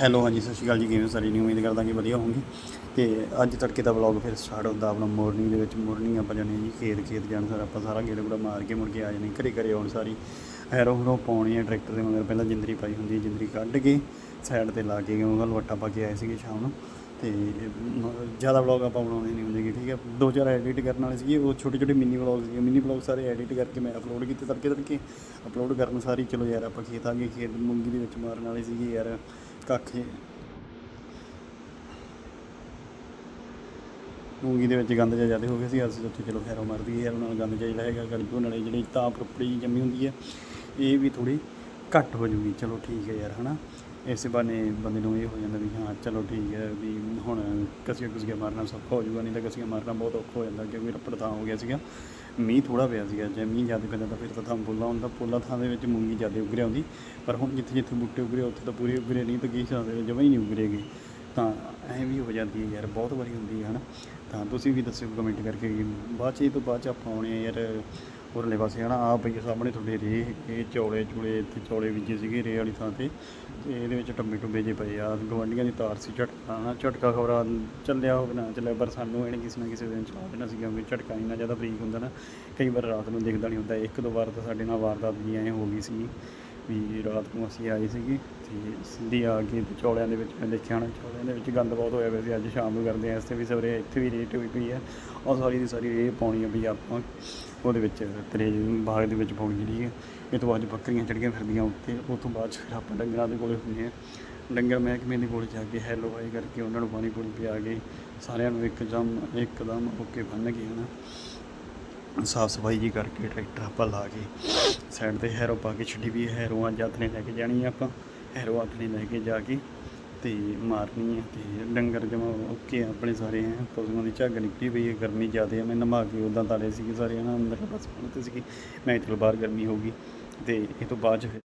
Hello ਹਾਂਜੀ ਸਤਿ ਸ਼੍ਰੀ ਅਕਾਲ ਜੀ ਕਿਵੇਂ ਸਾਰੀ? ਨਹੀਂ ਉਮੀਦ ਕਰਦਾ ਕਿ ਵਧੀਆ ਹੋਵੋਗੇ। ਤੇ ਅੱਜ ਤੜਕੇ ਦਾ ਵਲੌਗ ਫਿਰ ਸਟਾਰਟ ਹੁੰਦਾ ਆਪਣਾ ਮਾਰਨਿੰਗ ਦੇ ਵਿੱਚ। ਮਾਰਨਿੰਗ ਆਪਾਂ ਜਾਣੇ ਜੀ ਖੇਤ ਖੇਤ ਜਾਣ ਸਾਰ ਆਪਾਂ ਸਾਰਾ ਗੇੜਾ ਗੂੜਾ ਮਾਰ ਕੇ ਮੁੜ ਕੇ ਆ ਜਾਣੇ ਘਰੇ ਘਰੇ ਆਉਣ ਸਾਰੀ ਹੈਰੋ ਹੁਰੋਂ ਪਾਉਣੀ ਹੈ ਟਰੈਕਟਰ ਦੇ ਮਗਰ। ਪਹਿਲਾਂ ਜਿੰਦਰੀ ਪਾਈ ਹੁੰਦੀ ਹੈ ਜਿੰਦਰੀ ਕੱਢ ਕੇ ਸਾਈਡ ਤੇ ਲਾ ਕੇ ਉਹਦਾ ਲਵੱਟਾ ਪਾ ਕੇ ਆਏ ਸੀਗੇ ਸ਼ਾਮ ਨੂੰ। ਤੇ ਜ਼ਿਆਦਾ ਵਲੌਗ ਆਪਾਂ ਬਣਾਉਂਦੇ ਨਹੀਂ ਹੁੰਦੇ ਗੇ, ਠੀਕ ਹੈ। ਦੋ ਚਾਰ ਐਡਿਟ ਕਰਨ ਵਾਲੇ ਸੀਗੇ। ਉਹ ਛੋਟੇ ਛੋਟੇ ਮਿੰਨੀ ਵਲੌਗ ਸੀਗੇ। ਮਿੰਨੀ ਵਲੌਗ ਸਾਰੇ ਐਡਿਟ ਕਰਕੇ ਮੈਂ ਅਪਲੋਡ ਕੀਤੇ ਤੜਕੇ ਤੜਕੇ। ਅਪਲੋਡ ਕਰਨ ਸਾਰੀ ਚਲੋ ਯਾਰ ਆਪਾਂ ਖੇਤ ਆ ਗਏ। ਖੇਤ ਮੂੰਗੀ ਦੇ ਵਿੱਚ ਮਾਰਨ ਵਾਲੇ ਸੀਗੇ ਯਾਰ। ਕੱਖ ਮੂੰਗੀ ਦੇ ਵਿੱਚ ਗੰਦ ਜਿਹਾ ਜ਼ਿਆਦਾ ਹੋ ਗਿਆ ਸੀ ਅਸੀਂ ਉੱਥੇ ਚਲੋ ਖੈਰੋ ਮਾਰਦੀ ਯਾਰ ਉਹਨਾਂ ਨਾਲ ਗੰਦ ਜਿਹਾ ਹੈਗਾ ਗੜੀ ਧੋਣ ਜਿਹੜੀ ਤਾਂ ਪ੍ਰੋਪਰਟੀ ਜੰਮੀ ਹੁੰਦੀ ਹੈ, ਇਹ ਵੀ ਥੋੜੀ ਘੱਟ ਹੋ ਜੂਗੀ। ਚਲੋ ਠੀਕ ਹੈ ਯਾਰ, ਹਨਾ? ਇਸੇ ਬਹਾਨੇ ਬੰਦੇ ਨੂੰ ਇਹ ਹੋ ਜਾਂਦਾ ਵੀ ਹਾਂ, ਚਲੋ ਠੀਕ ਹੈ ਵੀ ਹੁਣ ਕਸੀਆਂ ਕੁਸੀਆਂ ਮਾਰਨਾ ਸੌਖਾ ਹੋ ਜੂਗਾ ਨਹੀਂ ਤਾਂ ਕਸੀਆਂ ਮਾਰਨਾ ਬਹੁਤ ਔਖਾ ਹੋ ਜਾਂਦਾ, ਕਿਉਂਕਿ ਰੱਪੜ ਥਾਂ ਹੋ ਗਿਆ ਸੀਗਾ। ਮੀਂਹ ਥੋੜਾ ਪਿਆ ਸੀਗਾ, ਜੇ ਮੀਂਹ ਜ਼ਿਆਦਾ ਪੈਂਦਾ ਤਾਂ ਫਿਰ ਤਾਂ ਥਾਂ ਪੋਲਾ ਹੁੰਦਾ ਪੋਲਾ ਥਾਂ ਦੇ ਵਿੱਚ ਮੂੰਗੀ ਜ਼ਿਆਦਾ ਉਗਰਿਆ ਹੁੰਦੀ ਪਰ ਹੁਣ ਜਿੱਥੇ ਜਿੱਥੇ ਬੂਟੇ ਉਗਰੇ, ਉੱਥੇ ਤਾਂ ਪੂਰੇ ਉਗਰੇ ਨਹੀਂ, ਤਾਂ ਕੀ ਹਿਸਾਬ ਦੇ ਜਮਾਂ ਹੀ ਨਹੀਂ ਉਗਰੇਗੇ। ਤਾਂ ਐਂ ਵੀ ਹੋ ਜਾਂਦੀ ਹੈ ਯਾਰ, ਬਹੁਤ ਵਾਰੀ ਹੁੰਦੀ ਹੈ, ਹਨਾ। ਤਾਂ ਤੁਸੀਂ ਵੀ ਦੱਸਿਓ ਕਮੈਂਟ ਕਰਕੇ ਕਿ ਬਾਅਦ ਚ, ਇਹ ਤੋਂ ਬਾਅਦ ਚ ਆਪਾਂ ਆਉਣੇ ਯਾਰ ਉਰਲੇ ਪਾਸੇ, ਹਨਾ ਆ ਪਈ ਸਾਹਮਣੇ ਤੁਹਾਡੇ ਰੇ, ਇਹ ਚੌਲੇ, ਚੂਲੇ, ਇੱਥੇ ਚੌਲੇ ਬੀਜੇ ਸੀਗੇ ਰੇ ਵਾਲੀ ਥਾਂ ਤੇ ਤੇ ਇਹਦੇ ਵਿੱਚ ਟੰਬੇ ਟੁੰਬੇ ਜੇ ਪਏ ਆ ਗਵਾਂਢੀਆਂ ਦੀ ਤਾਰ ਸੀ ਝਟਕਾ ਨਾ ਝਟਕਾ ਖਬਰਾਂ ਚੱਲਿਆ ਹੋਵੇ, ਨਾ ਚੱਲਿਆ, ਪਰ ਸਾਨੂੰ ਇਹਨੇ ਕਿਸੇ ਨਾ ਕਿਸੇ ਦਿਨ ਚਲਾ ਦੇਣਾ ਸੀ ਕਿਉਂਕਿ ਝਟਕਾ ਇੰਨਾ ਜ਼ਿਆਦਾ ਬਰੀਕ ਹੁੰਦਾ ਨਾ, ਕਈ ਵਾਰ ਰਾਤ ਨੂੰ ਦਿਖਦਾ ਨਹੀਂ ਹੁੰਦਾ, ਇੱਕ ਦੋ ਵਾਰ ਤਾਂ ਸਾਡੇ ਨਾਲ ਵਾਰਦਾਤ ਵੀ ਐਂ ਹੋ ਗਈ ਸੀ। ਵੀ ਰਾਤ ਨੂੰ ਅਸੀਂ ਆਏ ਸੀਗੇ ਤੇ ਸਿੱਧੀ ਆ ਕੇ ਤੇ ਚੌਲਿਆਂ ਦੇ ਵਿੱਚ ਮੈਂ ਦੇਖਿਆ ਨਾ, ਚੌਲਿਆਂ ਦੇ ਵਿੱਚ ਗੰਦ ਬਹੁਤ ਹੋਇਆ ਪਿਆ ਸੀ, ਅੱਜ ਸ਼ਾਮ ਨੂੰ ਕਰਦੇ ਆ ਇਸ ਤੇ ਵੀ ਸਵੇਰੇ ਇੱਥੇ ਵੀ ਰੇਟ ਹੋਈ ਪਈ ਹੈ। ਉਹ ਸਾਰੀ ਦੀ ਸਾਰੀ ਇਹ ਪਾਉਣੀ ਆ ਵੀ ਆਪਾਂ ਉਹਦੇ ਵਿੱਚ ਤੇਰੇ ਬਾਗ ਦੇ ਵਿੱਚ ਪਾਉਣੀ ਜਿਹੜੀ ਹੈ। ਇਹ ਤੋਂ ਬਾਅਦ ਬੱਕਰੀਆਂ ਚੜੀਆਂ ਫਿਰਦੀਆਂ ਉੱਤੇ, ਉਹ ਤੋਂ ਬਾਅਦ 'ਚ ਫਿਰ ਆਪਾਂ ਡੰਗਰਾਂ ਦੇ ਕੋਲੇ ਹੁੰਦੇ ਆ ਡੰਗਰ ਮਹਿਕਮੇ ਦੇ ਕੋਲ ਜਾ ਕੇ ਹੈਲੋ ਹਾਈ ਕਰਕੇ ਉਹਨਾਂ ਨੂੰ ਪਾਣੀ ਪੂਣੀ ਪਿਆ ਕੇ ਸਾਰਿਆਂ ਨੂੰ ਇੱਕਦਮ ਇੱਕਦਮ ਓਕੇ ਬੰਨ ਕੇ ਹਨਾ। ਸਾਫ਼ ਸਫ਼ਾਈ ਜੀ ਕਰਕੇ ਟਰੈਕਟਰ ਆਪਾਂ ਲਾ ਕੇ ਸਾਈਡ ਤੇ ਹੈਰੋ ਪਾ ਕੇ ਛੱਡੀ ਵੀ ਹੈਰੋ ਅੱਜ ਹੱਥ ਲੈ ਕੇ ਜਾਣੀ ਆ ਆਪਾਂ, ਹੈਰੋ ਹੱਥ ਲੈ ਕੇ ਜਾ ਕੇ ਤੇ ਮਾਰਨੀ ਹੈ ਤੇ ਡੰਗਰ ਜਮਾ ਓਕੇ ਆਪਣੇ ਸਾਰੇ ਹੈ ਪਸ਼ੂਆਂ ਦੀ ਝੱਗ ਨਿਕਲੀ ਪਈ ਹੈ ਗਰਮੀ ਜ਼ਿਆਦਾ ਆ, ਮੈਂ ਨਮਾ ਕੇ ਉਦਾਂ ਤਾਲੇ ਸੀਗੇ ਸਾਰੇ ਨਾ ਅੰਦਰ ਬਸ ਪਾਣੀ ਤੇ ਸੀਗੀ, ਮੈਂ ਕਿਹਾ ਚਲੋ ਬਾਹਰ ਗਰਮੀ ਹੋਊਗੀ ਤੇ ਇਹ ਤੋਂ ਬਾਅਦ 'ਚ ਫਿਰ